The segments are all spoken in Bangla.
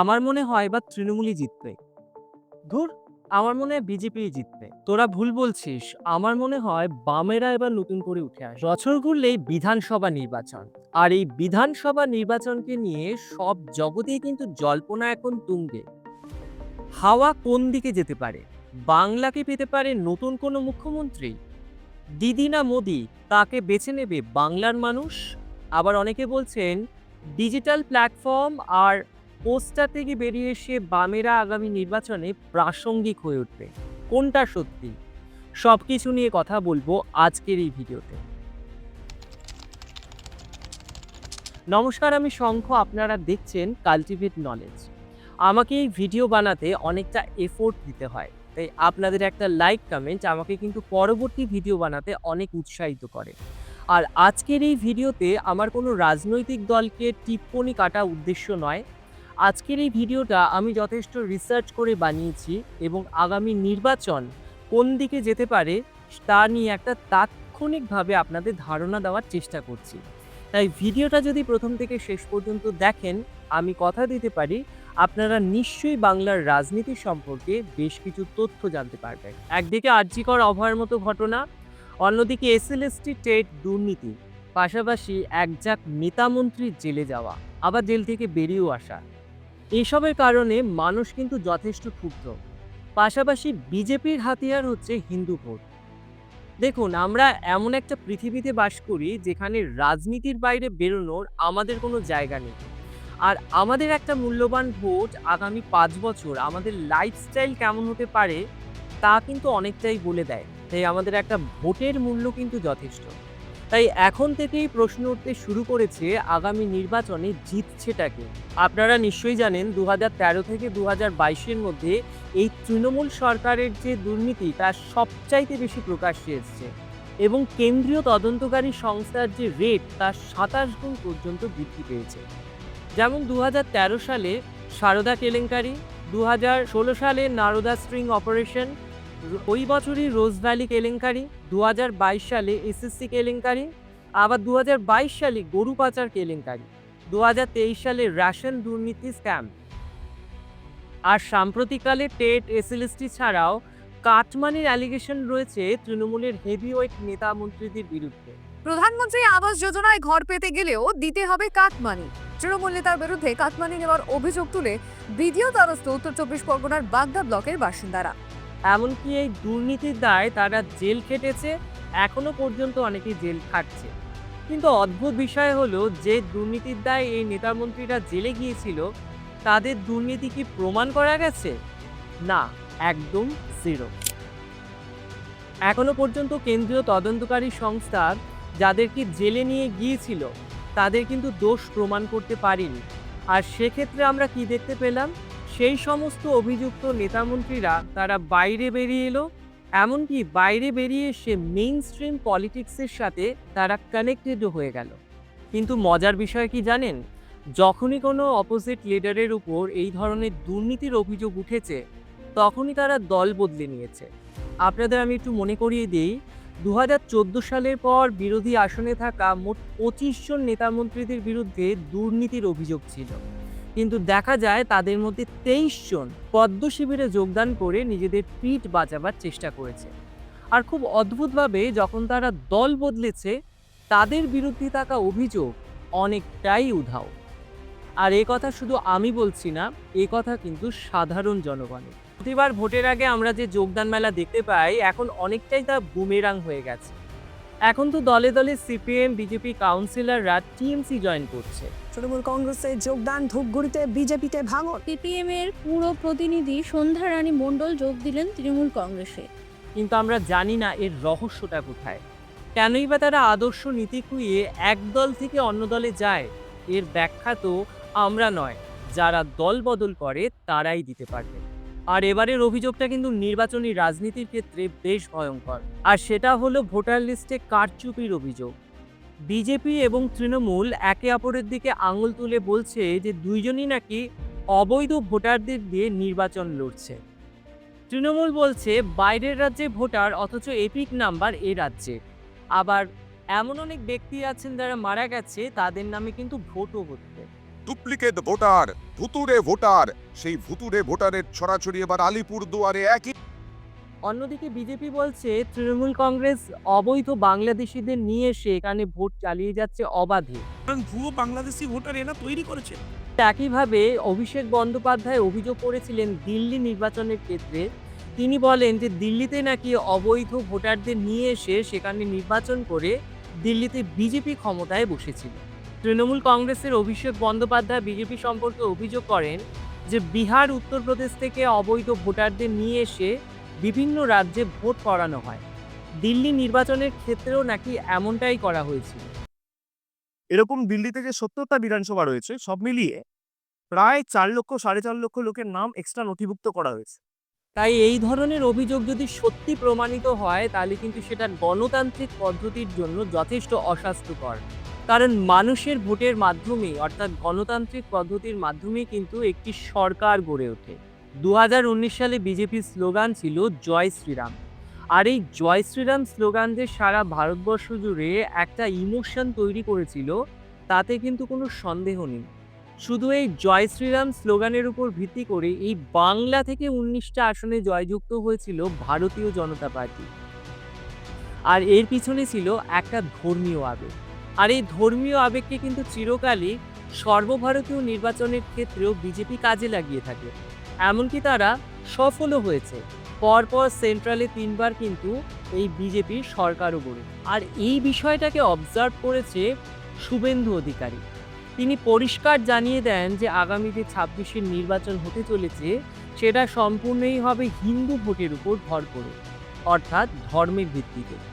আমার মনে হয় বা তৃণমূলই জিতবে। ধুর, আমার মনে হয় বিজেপি জিতবে। তোরা ভুল বলছিস, আমার মনে হয় বামেরা এবার নতুন করে উঠে আসে বছর ঘুরলেই বিধানসভা নির্বাচন। আর এই বিধানসভা নির্বাচনকে নিয়ে সব জগতেই কিন্তু জল্পনা এখন তুঙ্গে। হাওয়া কোন দিকে যেতে পারে? বাংলাকে পেতে পারে নতুন কোনো মুখ্যমন্ত্রী? দিদি না মোদি, তাকে বেছে নেবে বাংলার মানুষ? আবার অনেকে বলছেন, ডিজিটাল প্ল্যাটফর্ম আর পোস্টার থেকে বেরিয়ে এসে বামেরা আগামী নির্বাচনে প্রাসঙ্গিক হয়ে উঠবে। কোনটা সত্যি? সব কিছু নিয়ে কথা বলব আজকের এই ভিডিওতে। নমস্কার, আমি শঙ্খ। আপনারা দেখছেন কাল্টিভেট নলেজ আমাকে এই ভিডিও বানাতে অনেকটা এফোর্ট দিতে হয়। তাই আপনাদের একটা লাইক কমেন্ট আমাকে কিন্তু পরবর্তী ভিডিও বানাতে অনেক উৎসাহিত করে। আর আজকের এই ভিডিওতে আমার কোনো রাজনৈতিক দলকে টিপ্পণী কাটা উদ্দেশ্য নয়। আজকের এই ভিডিওটা আমি যথেষ্ট রিসার্চ করে বানিয়েছি এবং আগামী নির্বাচন কোন দিকে যেতে পারে, তা নিয়ে একটা তাৎক্ষণিকভাবে আপনাদের ধারণা দেওয়ার চেষ্টা করছি। তাই ভিডিওটা যদি প্রথম থেকে শেষ পর্যন্ত দেখেন, আমি কথা দিতে পারি, আপনারা নিশ্চয়ই বাংলার রাজনীতি সম্পর্কে বেশ কিছু তথ্য জানতে পারবেন। একদিকে আর্যিকর অভয়ের মতো ঘটনা, অন্যদিকে এসএলএসটি টেট দুর্নীতি, পাশাপাশি একজাক নেতামন্ত্রীর জেলে যাওয়া, আবার জেল থেকে বেরিয়েও আসা। এসবের কারণে মানুষ কিন্তু যথেষ্ট ক্ষুব্ধ। পাশাপাশি বিজেপির হাতিয়ার হচ্ছে হিন্দু ভোট। দেখুন, আমরা এমন একটা পৃথিবীতে বাস করি যেখানে রাজনীতির বাইরে বেরোনোর আমাদের কোনো জায়গা নেই। আর আমাদের একটা মূল্যবান ভোট আগামী পাঁচ বছর আমাদের লাইফস্টাইল কেমন হতে পারে তা কিন্তু অনেকটাই বলে দেয়। তাই আমাদের একটা ভোটের মূল্য কিন্তু যথেষ্ট। তাই এখন থেকেই প্রশ্ন উঠতে শুরু করেছে আগামী নির্বাচনে জিতছেটাকে আপনারা নিশ্চয়ই জানেন দু তেরো থেকে দু হাজার বাইশের মধ্যে এই তৃণমূল সরকারের যে দুর্নীতি, তা সবচাইতে বেশি প্রকাশ্যে এসছে এবং কেন্দ্রীয় তদন্তকারী সংস্থার যে রেট তা সাতাশ গুণ পর্যন্ত বৃদ্ধি পেয়েছে। যেমন দু হাজার তেরো সালে সারদা কেলেঙ্কারি দু হাজার ষোলো সালে নারদা স্ট্রিং অপারেশন ওই বছরই রোজ ভ্যালি কেলেঙ্কারি দু হাজার বাইশ সালে এসএসসি কেলেঙ্কারি, আবার দু হাজার বাইশ সালে গরু পাচার কেলেঙ্কারি দু হাজার তেইশ সালে রেশন দুর্নীতি স্ক্যাম। আর সাম্প্রতিককালে টেট এসএলএসটি ছাড়াও কাটমানির অ্যালিগেশন রয়েছে তৃণমূলের হেভিওয়েট নেতা মন্ত্রীদের বিরুদ্ধে। প্রধানমন্ত্রী আবাস যোজনায় ঘর পেতে গেলেও দিতে হবে কাটমানি তৃণমূল নেতার বিরুদ্ধে কাটমানি নেওয়ার অভিযোগ তুলে ভিডিও দ্বারস্থ উত্তর চব্বিশ পরগনার বাগদা ব্লকের বাসিন্দারা। এমনকি এই দুর্নীতির দায় তারা জেল খেটেছে, এখনও পর্যন্ত অনেকেই জেল খাটছে। কিন্তু অদ্ভুত বিষয় হলো, যে দুর্নীতির দায় এই নেতামন্ত্রীরা জেলে গিয়েছিল, তাদের দুর্নীতি কি প্রমাণ করা গেছে? না, একদম জিরো এখনও পর্যন্ত কেন্দ্রীয় তদন্তকারী সংস্থা যাদেরকে জেলে নিয়ে গিয়েছিল, তাদের কিন্তু দোষ প্রমাণ করতে পারেনি। আর সেক্ষেত্রে আমরা কি দেখতে পেলাম? সেই সমস্ত অভিযুক্ত নেতামন্ত্রীরা তারা বাইরে বেরিয়ে এলো, এমনকি বাইরে বেরিয়ে এসে মেইন স্ট্রিম পলিটিক্সের সাথে তারা কানেক্টেডও হয়ে গেল। কিন্তু মজার বিষয় কি জানেন? যখনই কোনো অপোজিট লিডারের উপর এই ধরনের দুর্নীতির অভিযোগ উঠেছে, তখনই তারা দল বদলে নিয়েছে। আপনাদের আমি একটু মনে করিয়ে দিই দু হাজার চোদ্দ সালের পর বিরোধী আসনে থাকা মোট পঁচিশ জন নেতামন্ত্রীদের বিরুদ্ধে দুর্নীতির অভিযোগ ছিল। কিন্তু দেখা যায় তাদের মধ্যে তেইশ জন পদ্ম শিবিরে যোগদান করে নিজেদের পিঠ বাঁচাবার চেষ্টা করেছে। আর খুব অদ্ভুতভাবে যখন তারা দল বদলেছে, তাদের বিরুদ্ধে থাকা অভিযোগ অনেকটাই উধাও। আর এ কথা শুধু আমি বলছি না, এ কথা কিন্তু সাধারণ জনগণের। প্রতিবার ভোটের আগে আমরা যে যোগদান মেলা দেখতে পাই, এখন অনেকটাই তা বুমেরাং হয়ে গেছে। এখন তো দলে দলে সিপিএম বিজেপি কাউন্সিলররা টিএমসি জয়েন করছে। তৃণমূল কংগ্রেসে যোগদান ধূপগুড়িতে বিজেপিতে ভাঙন। সিপিএম এর পুরো প্রতিনিধি সন্ধ্যা রানী মণ্ডল যোগ দিলেন তৃণমূল কংগ্রেসে। কিন্তু আমরা জানি না এর রহস্যটা কোথায়। কেনই বা তারা আদর্শ নীতি খুইয়ে এক দল থেকে অন্য দলে যায় এর ব্যাখ্যা তো আমরা নয়। যারা দল বদল করে তারাই দিতে পারবে। আর এবারের অভিযোগটা কিন্তু নির্বাচনী রাজনীতির ক্ষেত্রে বেশ ভয়ঙ্কর। আর সেটা হলো ভোটার লিস্টে কারচুপির অভিযোগ। বিজেপি এবং তৃণমূল একে অপরের দিকে আঙুল তুলে বলছে যে দুইজনই নাকি অবৈধ ভোটারদের দিয়ে নির্বাচন লড়ছে। তৃণমূল বলছে বাইরের রাজ্যে ভোটার, অথচ এপিক নাম্বার এ রাজ্যে। আবার এমন অনেক ব্যক্তি আছেন যারা মারা গেছে, তাদের নামে কিন্তু ভোটও হচ্ছে। ডুপ্লিকেট ভোটার ভুতুরে ভোটার। সেই ভুতুরে ভোটারের ছড়াছড়ি এবার আলিপুর দুয়ারে একই অন্যদিকে বিজেপি বলছে তৃণমূল কংগ্রেস অবৈধ বাংলাদেশিদের নিয়ে এসে এখানে ভোট চালিয়ে যাচ্ছে অবাধে। কারণ ভুয়ো বাংলাদেশি ভোটার এরা তৈরি করেছে। একইভাবে অভিষেক বন্দ্যোপাধ্যায় অভিযোগ করেছিলেন দিল্লি নির্বাচনের ক্ষেত্রে। তিনি বলেন যে দিল্লিতে নাকি অবৈধ ভোটারদের নিয়ে এসে সেখানে নির্বাচন করে দিল্লিতে বিজেপি ক্ষমতায় বসেছিল। তৃণমূল কংগ্রেসের অভিষেক বন্দ্যোপাধ্যায় বিজেপি সম্পর্কে অভিযোগ করেন যে বিহার উত্তরপ্রদেশ থেকে অবৈধ ভোটারদের নিয়ে এসে বিভিন্ন রাজ্যে ভোট করানো হয়। দিল্লি নির্বাচনের ক্ষেত্রেও নাকি এমনটাই করা হয়েছিল। এরকম দিল্লিতে যে সত্তরটা বিধানসভা রয়েছে সব মিলিয়ে প্রায় চার লক্ষ সাড়ে চার লক্ষ লোকের নাম এক্সট্রা নথিভুক্ত করা হয়েছে। তাই এই ধরনের অভিযোগ যদি সত্যি প্রমাণিত হয় তাহলে কিন্তু সেটা গণতান্ত্রিক পদ্ধতির জন্য যথেষ্ট অস্বাস্থ্যকর। কারণ মানুষের ভোটের মাধ্যমে, অর্থাৎ গণতান্ত্রিক পদ্ধতির মাধ্যমে কিন্তু একটি সরকার গড়ে ওঠে। দু হাজার উনিশ সালে বিজেপির স্লোগান ছিল, জয় শ্রীরাম। আর এই জয় শ্রীরাম স্লোগান যে সারা ভারতবর্ষ জুড়ে একটা ইমোশন তৈরি করেছিল, তাতে কিন্তু কোনো সন্দেহ নেই। শুধু এই জয় শ্রীরাম স্লোগানের উপর ভিত্তি করে এই বাংলা থেকে উনিশটা আসনে জয়যুক্ত হয়েছিল ভারতীয় জনতা পার্টি। আর এর পিছনে ছিল একটা ধর্মীয় আবেগ। আর এই ধর্মীয় আবেগকে কিন্তু চিরকালই সর্বভারতীয় নির্বাচনের ক্ষেত্রেও বিজেপি কাজে লাগিয়ে থাকে। এমনকি তারা সফলও হয়েছে। পরপর সেন্ট্রালে তিনবার কিন্তু এই বিজেপির সরকারও গড়ে। আর এই বিষয়টাকে অবজার্ভ করেছে শুভেন্দু অধিকারী। তিনি পরিষ্কার জানিয়ে দেন যে আগামী যে ছাব্বিশের নির্বাচন হতে চলেছে, সেটা সম্পূর্ণই হবে হিন্দু ভোটের উপর ভর করে, অর্থাৎ ধর্মের ভিত্তিতে।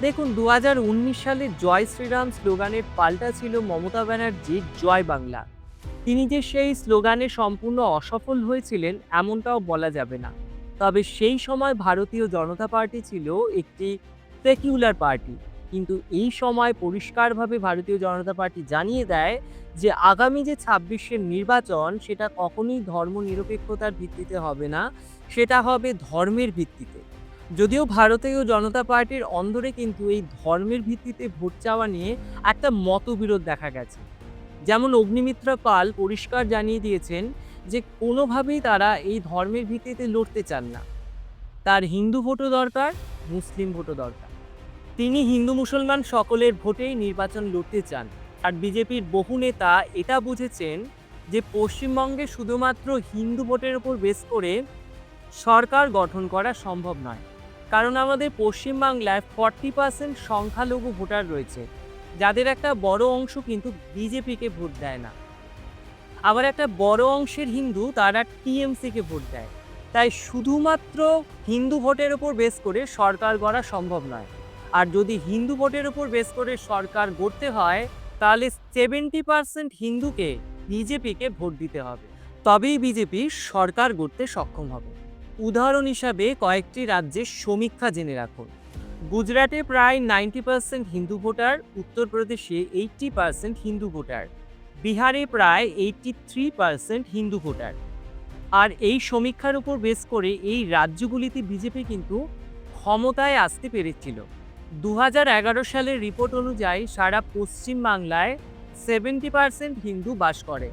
দেখুন দু হাজার উনিশ সালে জয় শ্রীরাম স্লোগানের পাল্টা ছিল মমতা ব্যানার্জির জয় বাংলা। তিনি যে সেই স্লোগানে সম্পূর্ণ অসফল হয়েছিলেন, এমনটাও বলা যাবে না। তবে সেই সময় ভারতীয় জনতা পার্টি ছিল একটি সেকিউলার পার্টি। কিন্তু এই সময় পরিষ্কারভাবে ভারতীয় জনতা পার্টি জানিয়ে দেয় যে, আগামী যে ছাব্বিশের নির্বাচন, সেটা কখনোই ধর্ম নিরপেক্ষতার ভিত্তিতে হবে না। সেটা হবে ধর্মের ভিত্তিতে। যদিও ভারতীয় জনতা পার্টির অন্দরে কিন্তু এই ধর্মের ভিত্তিতে ভোট চাওয়া নিয়ে একটা মতবিরোধ দেখা গেছে। যেমন অগ্নিমিত্রা পাল পরিষ্কার জানিয়ে দিয়েছেন যে কোনোভাবেই তারা এই ধর্মের ভিত্তিতে লড়তে চান না। তার হিন্দু ভোটও দরকার, মুসলিম ভোটও দরকার। তিনি হিন্দু মুসলমান সকলের ভোটেই নির্বাচন লড়তে চান। আর বিজেপির বহু নেতা এটা বুঝেছেন যে পশ্চিমবঙ্গে শুধুমাত্র হিন্দু ভোটের উপর বেস করে সরকার গঠন করা সম্ভব নয়। কারণ আমাদের পশ্চিমবাংলায় ফর্টি পার্সেন্ট সংখ্যালঘু ভোটার রয়েছে। যাদের একটা বড় অংশ কিন্তু বিজেপিকে ভোট দেয় না। আবার একটা বড় অংশের হিন্দু, তারা টিএমসিকে ভোট দেয়। তাই শুধুমাত্র হিন্দু ভোটের উপর বেস করে সরকার গড়া সম্ভব নয়। আর যদি হিন্দু ভোটের উপর বেস করে সরকার গড়তে হয়, তাহলে সেভেন্টি পার্সেন্ট হিন্দুকে, বিজেপিকে ভোট দিতে হবে। তবেই বিজেপি সরকার গড়তে সক্ষম হবে। উদাহরণ হিসাবে কয়েকটি রাজ্যের সমীক্ষা জেনে রাখুন। গুজরাটে প্রায় নাইনটি পার্সেন্ট হিন্দু ভোটার, উত্তরপ্রদেশে এইটটি পার্সেন্ট হিন্দু ভোটার, বিহারে প্রায় eighty three percent Hindu voter. আর এই সমীক্ষার উপর বেস করে এই রাজ্যগুলিতে বিজেপি কিন্তু ক্ষমতায় আসতে পেরেছিল। দু হাজার এগারো সালের রিপোর্ট অনুযায়ী সারা পশ্চিম বাংলায় সেভেন্টি পার্সেন্ট হিন্দু বাস করে।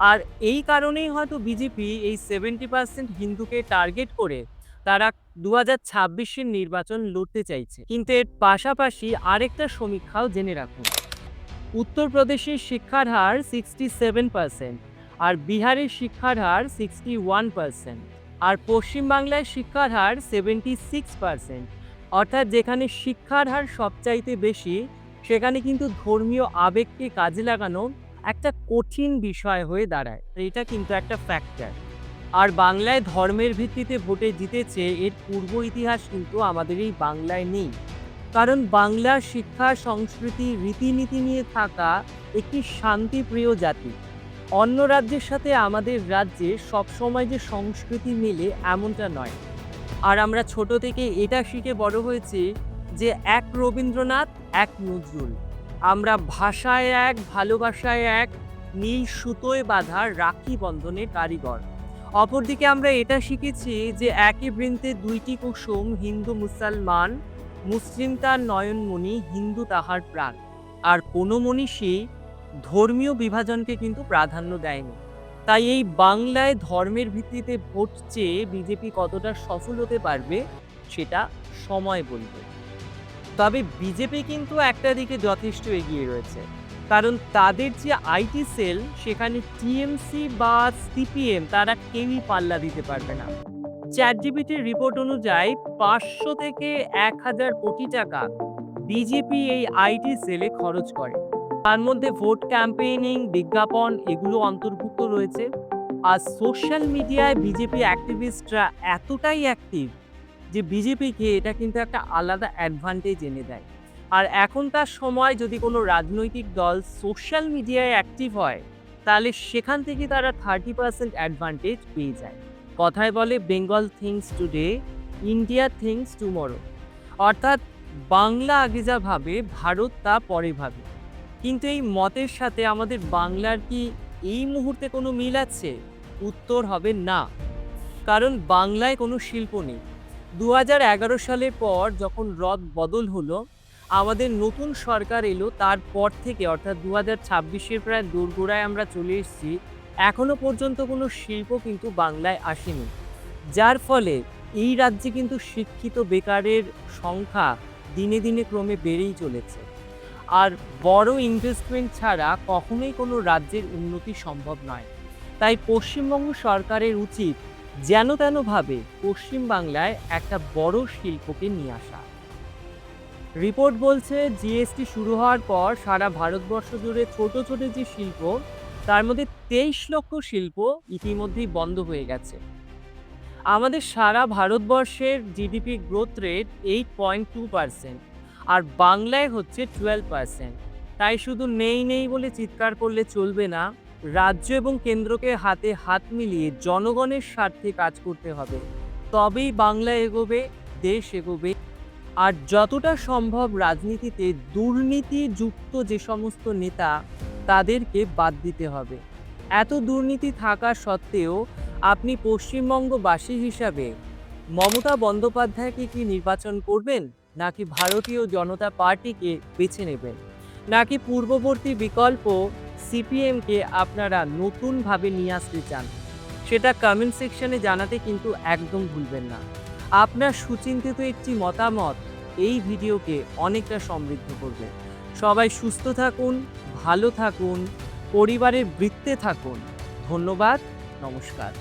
আর এই কারণেই হয়তো বিজেপি এই সেভেন্টি পার্সেন্ট হিন্দুকে টার্গেট করে তারা দু হাজার ছাব্বিশের নির্বাচন লড়তে চাইছে। কিন্তু এর পাশাপাশি আরেকটা সমীক্ষাও জেনে রাখুন। উত্তরপ্রদেশের শিক্ষার হার সিক্সটি সেভেন পার্সেন্ট আর বিহারের শিক্ষার হার সিক্সটি ওয়ান পার্সেন্ট আর পশ্চিমবাংলায় শিক্ষার হার সেভেন্টি সিক্স পার্সেন্ট অর্থাৎ যেখানে শিক্ষার হার সবচাইতে বেশি, সেখানে কিন্তু ধর্মীয় আবেগকে কাজে লাগানো একটা কঠিন বিষয় হয়ে দাঁড়ায়। এটা কিন্তু একটা ফ্যাক্টর আর বাংলায় ধর্মের ভিত্তিতে ভোটে জিতেছে, এর পূর্ব ইতিহাস কিন্তু আমাদের এই বাংলায় নেই। কারণ বাংলার শিক্ষা, সংস্কৃতি, রীতিনীতি নিয়ে থাকা একটি শান্তিপ্রিয় জাতি। অন্য রাজ্যের সাথে আমাদের রাজ্যে সবসময় যে সংস্কৃতি মেলে এমনটা নয়। আর আমরা ছোট থেকে এটা শিখে বড় হয়েছি যে এক রবীন্দ্রনাথ, এক নজরুল। আমরা ভাষায় এক, ভালোবাসায় এক, নীল সুতোয় বাঁধা রাখি বন্ধনের কারিগর। অপরদিকে আমরা এটা শিখেছি যে একই বৃন্তে দুইটি কুসুম, হিন্দু মুসলমান, মুসলিম তার নয়নমণি, হিন্দু তাহার প্রাণ। আর কোনো মনীষী ধর্মীয় বিভাজনকে কিন্তু প্রাধান্য দেয়নি। তাই এই বাংলায় ধর্মের ভিত্তিতে ভোট চেয়ে বিজেপি কতটা সফল হতে পারবে, সেটা সময় বলবে। তবে বিজেপি কিন্তু একটা দিকে যথেষ্ট এগিয়ে রয়েছে। কারণ তাদের যে আইটি সেল, সেখানে টিএমসি বা সিপিএম তারা কেউই পাল্লা দিতে পারবে না। চ্যাটজিপিটির রিপোর্ট অনুযায়ী পাঁচশো থেকে এক হাজার কোটি টাকা বিজেপি এই আইটি সেলে খরচ করে। তার মধ্যে ভোট ক্যাম্পেইনিং, বিজ্ঞাপন এগুলো অন্তর্ভুক্ত রয়েছে। আর সোশ্যাল মিডিয়ায় বিজেপি অ্যাক্টিভিস্টরা এতটাই অ্যাক্টিভ যে বিজেপিকে এটা কিন্তু একটা আলাদা অ্যাডভান্টেজ এনে দেয়। আর এখনকার সময় যদি কোনো রাজনৈতিক দল সোশ্যাল মিডিয়ায় অ্যাক্টিভ হয়, তাহলে সেখান থেকে তারা থার্টি পার্সেন্ট অ্যাডভান্টেজ পেয়ে যায়। কথায় বলে Bengal thinks today India thinks tomorrow অর্থাৎ বাংলা আগে যা ভাবে, ভারত তা পরে ভাবে। কিন্তু এই মতের সাথে আমাদের বাংলার কি এই মুহূর্তে কোনো মিল আছে? উত্তর হবে না। কারণ বাংলায় কোনো শিল্প নেই। দু হাজার এগারো সালের পর যখন রদ বদল হলো, আমাদের নতুন সরকার এলো তারপর থেকে, অর্থাৎ দু হাজার ছাব্বিশের প্রায় দোরগোড়ায় আমরা চলে এসেছি এখনও পর্যন্ত কোনো শিল্প কিন্তু বাংলায় আসেনি। যার ফলে এই রাজ্যে কিন্তু শিক্ষিত বেকারের সংখ্যা দিনে দিনে ক্রমে বেড়েই চলেছে। আর বড় ইনভেস্টমেন্ট ছাড়া কখনোই কোনো রাজ্যের উন্নতি সম্ভব নয়। তাই পশ্চিমবঙ্গ সরকারের উচিত যেন তেনভাবে পশ্চিমবাংলায় একটা বড় শিল্পকে নিয়ে আসা। রিপোর্ট বলছে, জিএসটি শুরু হওয়ার পর সারা ভারতবর্ষ জুড়ে ছোট ছোট যে শিল্প, তার মধ্যে তেইশ লক্ষ শিল্প ইতিমধ্যেই বন্ধ হয়ে গেছে। আমাদের সারা ভারতবর্ষের GDP growth rate eight point two percent আর বাংলায় হচ্ছে টুয়েলভ পার্সেন্ট তাই শুধু নেই নেই বলে চিৎকার করলে চলবে না। রাজ্য এবং কেন্দ্রকে হাতে হাত মিলিয়ে জনগণের স্বার্থে কাজ করতে হবে। তবেই বাংলা এগোবে, দেশ এগোবে। আর যতটা সম্ভব রাজনীতিতে দুর্নীতিযুক্ত যে সমস্ত নেতা, তাদেরকে বাদ দিতে হবে। এত দুর্নীতি থাকা সত্ত্বেও আপনি পশ্চিমবঙ্গবাসী হিসাবে মমতা বন্দ্যোপাধ্যায়কে কি নির্বাচন করবেন, নাকি ভারতীয় জনতা পার্টিকে বেছে নেবেন, নাকি পূর্ববর্তী বিকল্প সিপিএমকে আপনারা নতুনভাবে নিয়ে আসতে চান, সেটা কমেন্ট সেকশনে জানাতে কিন্তু একদম ভুলবেন না। আপনার সুচিন্তিত একটি মতামত এই ভিডিওকে অনেকটা সমৃদ্ধ করবে। সবাই সুস্থ থাকুন, ভালো থাকুন, পরিবারের বৃত্তে থাকুন। ধন্যবাদ, নমস্কার।